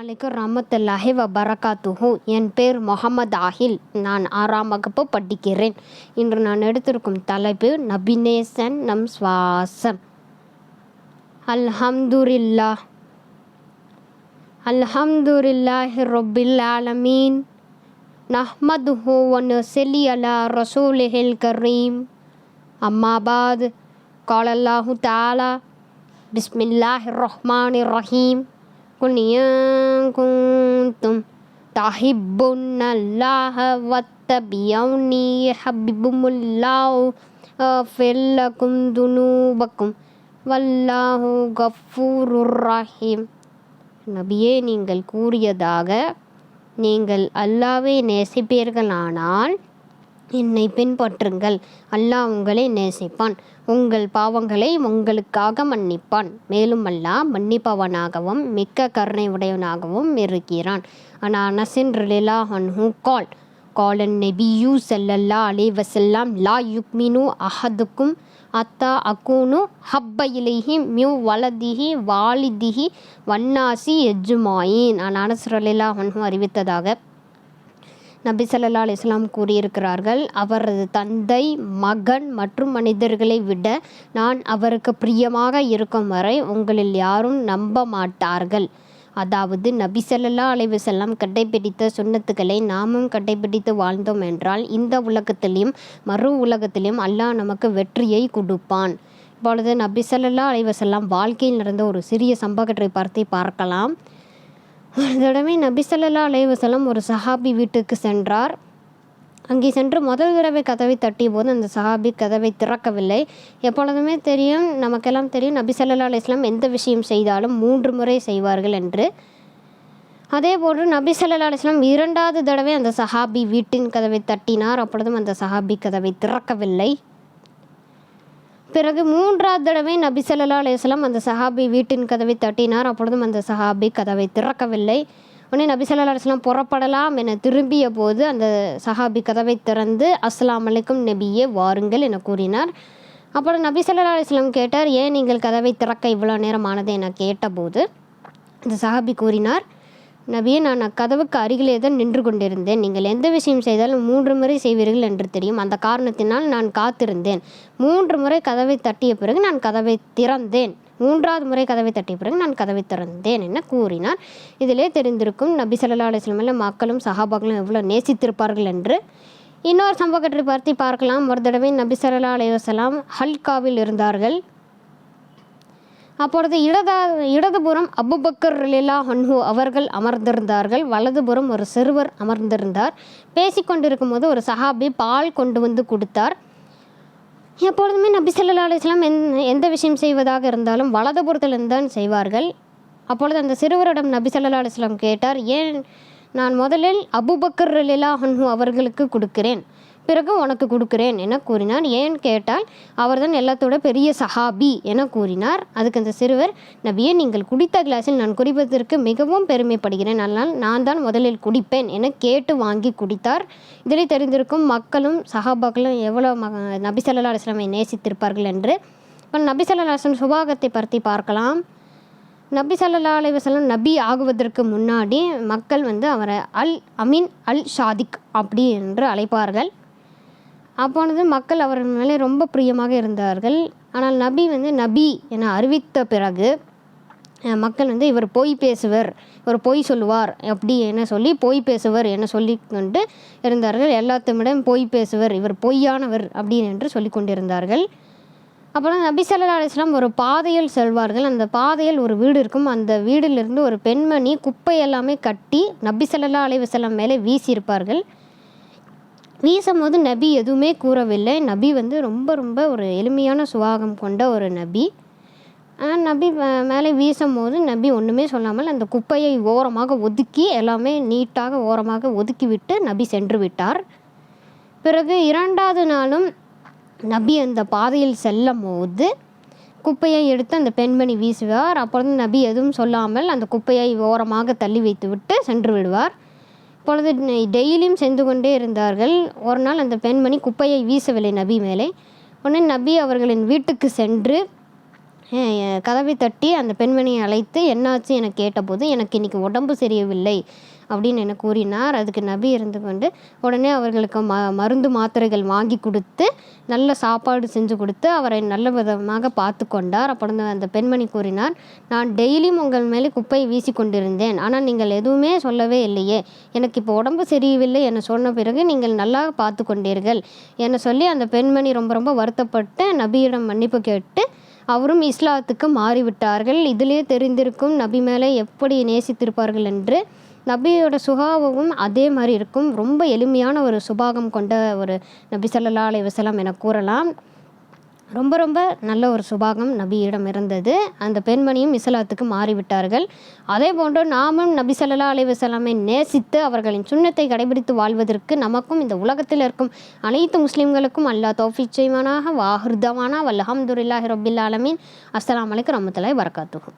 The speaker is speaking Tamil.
அலைக்கும் ரஹமத்துல்லாஹி வ பரகாத்துஹு என் பேர் முகமது ஆஹில். நான் ஆறாம் வகுப்பு படிக்கிறேன். இன்று நான் எடுத்திருக்கும் தலைப்பு நபிநேசன் நம் சுவாசம். அல்ஹம்துரில்லா அல்ஹம்துரில்லாஹி ரொபில் ஆலமீன். நஹ்மதுஹு ஒன் செலி அலா ரசூலிஹில் கரீம். அம்மாபாத். قال الله تعالى بسم الله الرحمن الرحيم قل إن كنتم تحبون الله واتبعوني يحببكم الله ويغفر لكم ذنوبكم والله غفور رحيم நபியே நீங்கள் கூறியதாக நீங்கள் அல்லாவை நேசிப்பீர்களானால் என்னை பின்பற்றுங்கள். அல்லாஹ் உங்களை நேசிப்பான். உங்கள் பாவங்களை உங்களுக்காக மன்னிப்பான். மேலும் அல்லாஹ் மன்னிப்பவனாகவும் மிக்க கருணை உடையவனாகவும் இருக்கிறான். ஆனால் அனசின் ரிலா ஹன்ஹூ கால் காலன் நெபியூ செல்லல்லா அலி வசல்லாம் லா யுக்மினு அஹதுக்கும் அத்தா அக்கூனு ஹப்ப இலைஹி மியூ வலதிஹி வாலிதிஹி வன்னாசி எஜ்ஜுமாயின். நான் அனசுரலில்லா ஹன்ஹூ அறிவித்ததாக நபி ஸல்லல்லாஹு அலிஸ்லாம் கூறியிருக்கிறார்கள் அவரது தந்தை மகன் மற்றும் மனிதர்களை விட நான் அவருக்கு பிரியமாக இருக்கும் வரை உங்களில் யாரும் நம்ப மாட்டார்கள். அதாவது நபி ஸல்லல்லாஹு அலைவசல்லாம் கடைபிடித்த சுன்னத்துக்களை நாமும் கடைபிடித்து வாழ்ந்தோம் என்றால் இந்த உலகத்திலையும் மறு உலகத்திலையும் அல்லாஹ் நமக்கு வெற்றியை கொடுப்பான். இப்பொழுது நபி ஸல்லல்லாஹு அலைவசல்லாம் வாழ்க்கையில் நடந்த ஒரு சிறிய சம்பவத்தை பார்த்து பார்க்கலாம். ஒரு தடவை நபிசல்லா அலைவசலம் ஒரு சஹாபி வீட்டுக்கு சென்றார். அங்கே சென்று முதல் தடவை கதவை தட்டிய போது அந்த சஹாபி கதவை திறக்கவில்லை. எப்பொழுதுமே தெரியும் நமக்கெல்லாம் தெரியும் நபி ஸல்லல்லாஹு எந்த விஷயம் செய்தாலும் மூன்று முறை செய்வார்கள் என்று. அதே போன்று நபி ஸல்லல்லாஹு இரண்டாவது தடவை அந்த சஹாபி வீட்டின் கதவை தட்டினார். அப்பொழுதும் அந்த சஹாபி கதவை திறக்கவில்லை. பிறகு மூன்றாவது தடவை நபி ஸல்லல்லாஹு அலையம் அந்த சஹாபி வீட்டின் கதவை தட்டினார். அப்பொழுதும் அந்த சஹாபி கதவை திறக்கவில்லை. உடனே நபி ஸல்லல்லாஹு அலுவலாம் புறப்படலாம் என திரும்பிய போது அந்த சஹாபி கதவை திறந்து அஸ்லாம் அலைக்கும் நபியே வாருங்கள் என கூறினார். அப்புறம் நபி ஸல்லல்லாஹு அலைஹி கேட்டார் ஏன் நீங்கள் கதவை திறக்க இவ்வளோ நேரம் ஆனது? என கேட்டபோது அந்த சஹாபி கூறினார் நபியே நான் அக்கதவுக்கு அருகிலே தான் நின்று கொண்டிருந்தேன். நீங்கள் எந்த விஷயம் செய்தாலும் மூன்று முறை செய்வீர்கள் என்று தெரியும். அந்த காரணத்தினால் நான் காத்திருந்தேன். மூன்று முறை கதவை தட்டிய பிறகு நான் கதவை திறந்தேன். மூன்றாவது முறை கதவை தட்டிய பிறகு நான் கதவை திறந்தேன் என கூறினார். இதிலே தெரிந்திருக்கும் நபி ஸல்லல்லாஹு அலைஹி மக்களும் சஹாபாக்களும் எவ்வளோ நேசித்திருப்பார்கள் என்று இன்னொரு சம்பவத்தை பற்றி பார்க்கலாம். ஒரு தடவை நபி ஸல்லல்லாஹு அலைஹி ஹல்காவில் இருந்தார்கள். அப்பொழுது இடதா இடதுபுறம் அபுபக்கர் லிலா ஹன்ஹு அவர்கள் அமர்ந்திருந்தார்கள். வலதுபுறம் ஒரு சிறுவர் அமர்ந்திருந்தார். பேசிக்கொண்டிருக்கும் போது ஒரு சஹாபி பால் கொண்டு வந்து கொடுத்தார். எப்பொழுதுமே நபி ஸல்லல்லாஹு அலிஸ்லாம் எந் எந்த விஷயம் செய்வதாக இருந்தாலும் வலதுபுறத்திலிருந்து தான் செய்வார்கள். அப்பொழுது அந்த சிறுவரிடம் நபி ஸல்லல்லாஹு அலைஹி கேட்டார் ஏன் நான் முதலில் அபுபக்கர் லிலா ஹன்ஹு அவர்களுக்கு கொடுக்கிறேன்? பிறகு உனக்கு கொடுக்கிறேன் என கூறினார். ஏன் கேட்டால் அவர்தான் எல்லாத்தோட பெரிய சஹாபி என கூறினார். அதுக்கு அந்த சிறுவர் நபியே நீங்கள் குடித்த கிளாஸில் நான் குடிப்பதற்கு மிகவும் பெருமைப்படுகிறேன். அதனால் நான் தான் முதலில் குடிப்பேன் என கேட்டு வாங்கி குடித்தார். இதில் தெரிந்திருக்கும் மக்களும் சஹாபாக்களும் எவ்வளோ ம நபி சல்லா அலைஹி நேசித்திருப்பார்கள் என்று. இப்போ நபி சல்லா அலுவலம் சுபாகத்தை பற்றி பார்க்கலாம். நபி சல்லா அலைஹி நபி ஆகுவதற்கு முன்னாடி மக்கள் வந்து அவரை அல் அமீன் அல் ஷாதிக் அப்படி என்று அழைப்பார்கள். அப்பொழுது மக்கள் அவர் மேலே ரொம்ப பிரியமாக இருந்தார்கள். ஆனால் நபி வந்து நபி என அறிவித்த பிறகு மக்கள் வந்து இவர் பொய் பேசுவர் இவர் பொய் சொல்லுவார் அப்படி என சொல்லி பொய் பேசுவர் என சொல்லி கொண்டு இருந்தார்கள். எல்லாத்துமிடம் பொய் பேசுவர் இவர் பொய்யானவர் அப்படின்னு என்று சொல்லி கொண்டிருந்தார்கள். அப்புறம் நபி சல்லா அலிஸ்லாம் ஒரு பாதையில் செல்வார்கள். அந்த பாதையில் ஒரு வீடு இருக்கும். அந்த வீடிலிருந்து ஒரு பெண்மணி குப்பை எல்லாமே கட்டி நபி சல்லா அலைஹி மேலே வீசியிருப்பார்கள். வீசும்போது நபி எதுவுமே கூறவில்லை. நபி வந்து ரொம்ப ரொம்ப ஒரு எளிமையான சுவாகம் கொண்ட ஒரு நபி. நபி மேலே வீசும்போது நபி ஒன்றுமே சொல்லாமல் அந்த குப்பையை ஓரமாக ஒதுக்கி எல்லாமே நீட்டாக ஓரமாக ஒதுக்கிவிட்டு நபி சென்று விட்டார். பிறகு இரண்டாவது நாளும் நபி அந்த பாதையில் செல்லும் போது குப்பையை எடுத்து அந்த பெண்மணி வீசுவார். அப்பொழுது நபி எதுவும் சொல்லாமல் அந்த குப்பையை ஓரமாக தள்ளி வைத்து விட்டு சென்று விடுவார். இப்பொழுது டெய்லியும் சென்று கொண்டே இருந்தார்கள். ஒரு நாள் அந்த பெண்மணி குப்பையை வீசவில்லை நபி மேலே. உடனே நபி அவர்களின் வீட்டுக்கு சென்று கதவை தட்டி அந்த பெண்மணியை அழைத்து என்னாச்சு? என கேட்டபோது எனக்கு இன்னைக்கு உடம்பு சரியவில்லை அப்படின்னு என்ன கூறினார். அதுக்கு நபி இருந்து கொண்டு உடனே அவர்களுக்கு ம மருந்து மாத்திரைகள் வாங்கி கொடுத்து நல்ல சாப்பாடு செஞ்சு கொடுத்து அவரை நல்ல விதமாக பார்த்து கொண்டார். அப்பொழுது அந்த பெண்மணி கூறினார் நான் டெய்லியும் உங்கள் மேலே குப்பையை வீசி கொண்டிருந்தேன் ஆனால் நீங்கள் எதுவுமே சொல்லவே இல்லையே. எனக்கு இப்போ உடம்பு சரியில்லை என சொன்ன பிறகு நீங்கள் நல்லா பார்த்து கொண்டீர்கள். என சொல்லி அந்த பெண்மணி ரொம்ப ரொம்ப வருத்தப்பட்டு நபியிடம் மன்னிப்பு கேட்டு அவரும் இஸ்லாத்துக்கு மாறிவிட்டார்கள். இதிலே தெரிந்திருக்கும் நபி மேலே எப்படி நேசித்திருப்பார்கள் என்று நபியோட சுபாவமும் அதே மாதிரி இருக்கும். ரொம்ப எளிமையான ஒரு சுபாகம் கொண்ட ஒரு நபி சல்லா அலைஹி என கூறலாம். ரொம்ப ரொம்ப நல்ல ஒரு சுபாகம் நபியிடம் இருந்தது. அந்த பெண்மணியும் இஸ்லாத்துக்கு மாறிவிட்டார்கள். அதே போன்று நாமும் நபி சல்லா அலைஹி நேசித்து அவர்களின் சுண்ணத்தை கடைபிடித்து வாழ்வதற்கு நமக்கும் இந்த உலகத்தில் இருக்கும் அனைத்து முஸ்லீம்களுக்கும் அல்லாஹ் தௌஃபீக் செய்வானாக. வாஹிருதவானா வல்லஹம்துலில்லாஹி ரபில் ஆலமீன். அஸ்ஸலாமு அலைக்கும் ரஹ்மத்துல்லாஹி வரகாத்துஹு